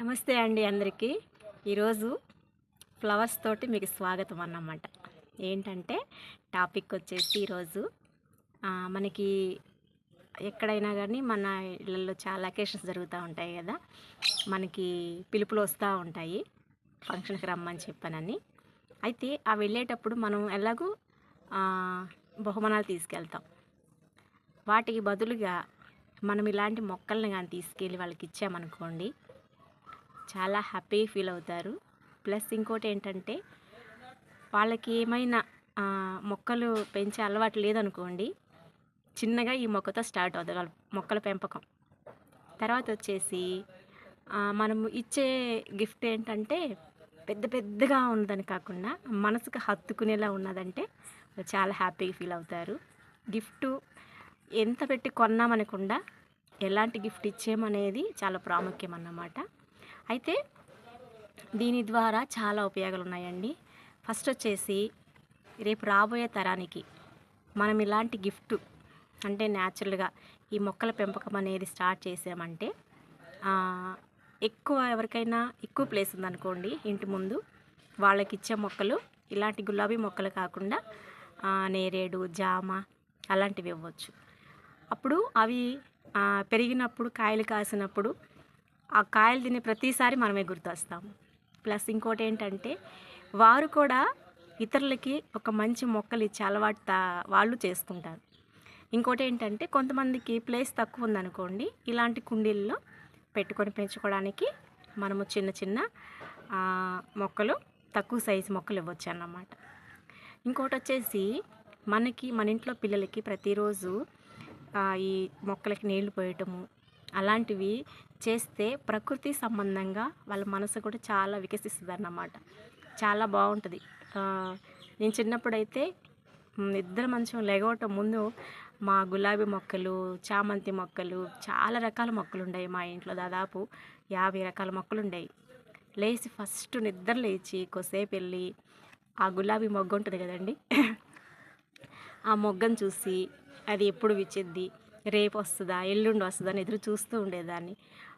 నమస్తే అండి అందరికీ. ఈరోజు ఫ్లవర్స్ తోటి మీకు స్వాగతం అన్నమాట. ఏంటంటే టాపిక్ వచ్చేసి ఈరోజు మనకి ఎక్కడైనా కానీ మన ఇళ్ళల్లో చాలా అకేషన్స్ జరుగుతూ ఉంటాయి కదా. మనకి పిలుపులు వస్తూ ఉంటాయి ఫంక్షన్కి రమ్మని చెప్పానని. అయితే ఆ వెళ్ళేటప్పుడు మనం ఎలాగూ బహుమానాలు తీసుకెళ్తాం. వాటికి బదులుగా మనం ఇలాంటి మొక్కల్ని కానీ తీసుకెళ్ళి వాళ్ళకి ఇచ్చామనుకోండి చాలా హ్యాపీ ఫీల్ అవుతారు. ప్లస్ ఇంకోటి ఏంటంటే వాళ్ళకి ఏమైనా మొక్కలు పెంచే అలవాటు లేదనుకోండి చిన్నగా ఈ మొక్కతో స్టార్ట్ అవుతుంది వాళ్ళ మొక్కల పెంపకం. తర్వాత వచ్చేసి మనము ఇచ్చే గిఫ్ట్ ఏంటంటే పెద్ద పెద్దగా ఉందని కాకుండా మనసుకు హత్తుకునేలా ఉన్నదంటే చాలా హ్యాపీగా ఫీల్ అవుతారు. గిఫ్ట్ ఎంత పెట్టి కొన్నామనకుండా ఎలాంటి గిఫ్ట్ ఇచ్చామనేది చాలా ప్రాముఖ్యం అన్నమాట. అయితే దీని ద్వారా చాలా ఉపయోగాలు ఉన్నాయండి ఫస్ట్ వచ్చేసి రేపు రాబోయే తరానికి మనం ఇలాంటి గిఫ్ట్ అంటే న్యాచురల్గా ఈ మొక్కల పెంపకం అనేది స్టార్ట్ చేసామంటే ఎక్కువ ఎవరికైనా ఎక్కువ ప్లేస్ ఉందనుకోండి ఇంటి ముందు వాళ్ళకి ఇచ్చే మొక్కలు ఇలాంటి గులాబీ మొక్కలు కాకుండా నేరేడు జామ అలాంటివి ఇవ్వచ్చు. అప్పుడు అవి పెరిగినప్పుడు కాయలు కాసినప్పుడు ఆ కాయలు తినే ప్రతిసారి మనమే గుర్తొస్తాము. ప్లస్ ఇంకోటి ఏంటంటే వారు కూడా ఇతరులకి ఒక మంచి మొక్కలు ఇచ్చే అలవాటు తా- వాళ్ళు చేసుకుంటారు. ఇంకోటి ఏంటంటే కొంతమందికి ప్లేస్ తక్కువ ఉందనుకోండి ఇలాంటి కుండీల్లో పెట్టుకొని పెంచుకోవడానికి మనము చిన్న చిన్న మొక్కలు తక్కువ సైజు మొక్కలు ఇవ్వచ్చు అన్నమాట ఇంకోటి వచ్చేసి మనకి మన ఇంట్లో పిల్లలకి ప్రతిరోజు ఈ మొక్కలకి నీళ్ళు పోయటము అలాంటివి చేస్తే ప్రకృతి సంబంధంగా వాళ్ళ మనసు కూడా చాలా వికసిస్తుంది అన్నమాట చాలా బాగుంటుంది. నేను చిన్నప్పుడైతే నిద్ర మంచం లెగవటం ముందు మా గులాబీ మొక్కలు చామంతి మొక్కలు చాలా రకాల మొక్కలు ఉండేవి మా ఇంట్లో. దాదాపు యాభై రకాల మొక్కలు ఉండేవి. లేచి ఫస్ట్ నిద్ర లేచి కొసేపు వెళ్ళి ఆ గులాబీ మొగ్గ ఉంటుంది కదండి. ఆ మొగ్గను చూసి అది ఎప్పుడు విచ్చిద్ది? రేపు వస్తుందా ఎల్లుండి వస్తుందా అని ఎదురు చూస్తూ ఉండేదాన్ని.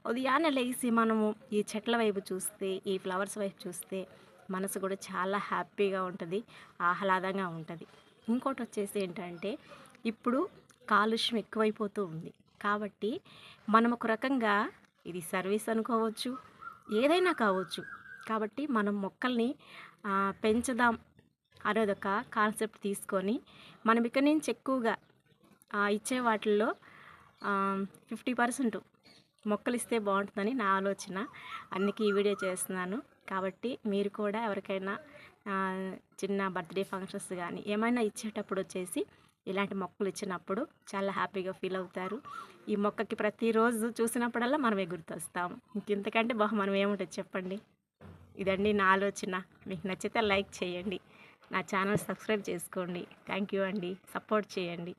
ఉదయాన్నే లేచి మనము ఈ చెట్ల వైపు చూస్తే ఈ ఫ్లవర్స్ వైపు చూస్తే మనసు కూడా చాలా హ్యాపీగా ఉంటుంది ఆహ్లాదంగా ఉంటుంది. ఇంకోటి వచ్చేసి ఏంటంటే ఇప్పుడు కాలుష్యం ఎక్కువైపోతూ ఉంది. కాబట్టి మనం ఒక రకంగా ఇది సర్వీస్ అనుకోవచ్చు ఏదైనా కావచ్చు. కాబట్టి మనం మొక్కల్ని పెంచదాం పెంచుదాం అనేది ఒక కాన్సెప్ట్ తీసుకొని మనం ఇక్కడి నుంచి ఎక్కువగా ఇచ్చే వాటిల్లో ఫిఫ్టీ పర్సెంట్ మొక్కలు ఇస్తే బాగుంటుందని నా ఆలోచన. అందుకే ఈ వీడియో చేస్తున్నాను. కాబట్టి మీరు కూడా ఎవరికైనా చిన్న బర్త్డే ఫంక్షన్స్ కానీ ఏమైనా ఇచ్చేటప్పుడు వచ్చేసి ఇలాంటి మొక్కలు ఇచ్చినప్పుడు చాలా హ్యాపీగా ఫీల్ అవుతారు. ఈ మొక్కకి ప్రతిరోజు చూసినప్పుడల్లా మనమే గుర్తొస్తాము. ఇంకెంతకంటే బహుమానం ఏముంటుంది చెప్పండి? ఇదండి నా ఆలోచన. మీకు నచ్చితే లైక్ చేయండి. నా ఛానల్ సబ్స్క్రైబ్ చేసుకోండి. థ్యాంక్ యూ అండి. సపోర్ట్ చేయండి.